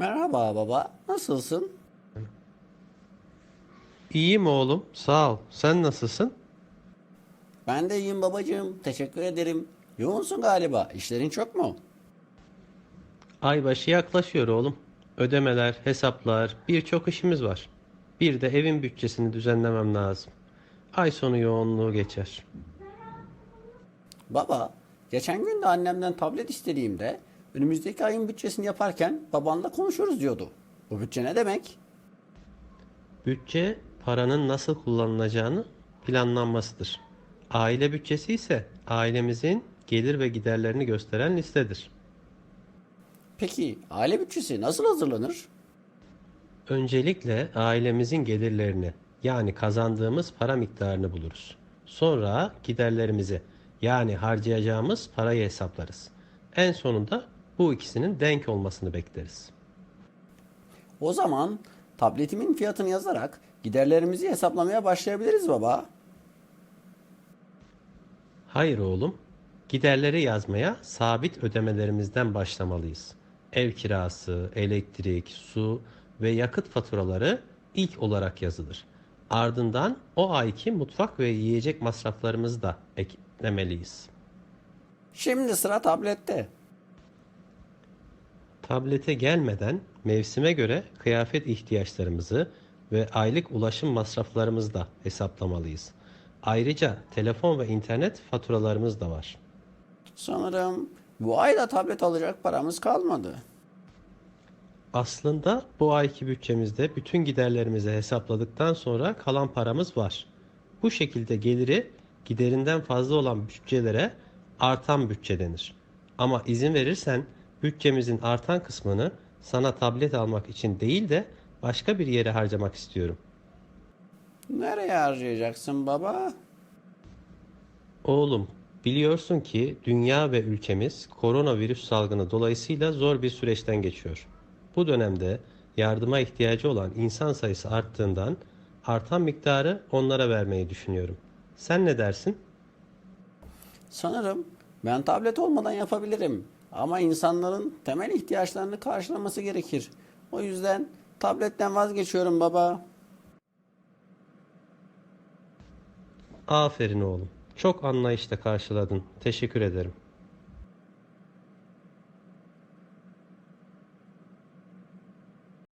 Merhaba baba, nasılsın? İyiyim oğlum, sağ ol. Sen nasılsın? Ben de iyiyim babacığım, teşekkür ederim. Yoğunsun galiba, işlerin çok mu? Aybaşı yaklaşıyor oğlum. Ödemeler, hesaplar, birçok işimiz var. Bir de evin bütçesini düzenlemem lazım. Ay sonu yoğunluğu geçer. Baba, geçen gün de annemden tablet istediğimde önümüzdeki ayın bütçesini yaparken babanla konuşuruz diyordu. Bu bütçe ne demek? Bütçe, paranın nasıl kullanılacağını planlanmasıdır. Aile bütçesi ise ailemizin gelir ve giderlerini gösteren listedir. Peki aile bütçesi nasıl hazırlanır? Öncelikle ailemizin gelirlerini yani kazandığımız para miktarını buluruz. Sonra giderlerimizi yani harcayacağımız parayı hesaplarız. En sonunda bu ikisinin denk olmasını bekleriz. O zaman tabletimin fiyatını yazarak giderlerimizi hesaplamaya başlayabiliriz baba. Hayır oğlum, giderleri yazmaya sabit ödemelerimizden başlamalıyız. Ev kirası, elektrik, su ve yakıt faturaları ilk olarak yazılır. Ardından o ayki mutfak ve yiyecek masraflarımızı da eklemeliyiz. Şimdi sıra tablette. Tablete gelmeden mevsime göre kıyafet ihtiyaçlarımızı ve aylık ulaşım masraflarımızı da hesaplamalıyız. Ayrıca telefon ve internet faturalarımız da var. Sanırım bu ay da tablet alacak paramız kalmadı. Aslında bu ayki bütçemizde bütün giderlerimizi hesapladıktan sonra kalan paramız var. Bu şekilde geliri giderinden fazla olan bütçelere artan bütçe denir. Ama izin verirsen bütçemizin artan kısmını sana tablet almak için değil de başka bir yere harcamak istiyorum. Nereye harcayacaksın baba? Oğlum, biliyorsun ki dünya ve ülkemiz koronavirüs salgını dolayısıyla zor bir süreçten geçiyor. Bu dönemde yardıma ihtiyacı olan insan sayısı arttığından artan miktarı onlara vermeyi düşünüyorum. Sen ne dersin? Sanırım ben tablet olmadan yapabilirim. Ama insanların temel ihtiyaçlarını karşılaması gerekir. O yüzden tabletten vazgeçiyorum baba. Aferin oğlum. Çok anlayışla karşıladın. Teşekkür ederim.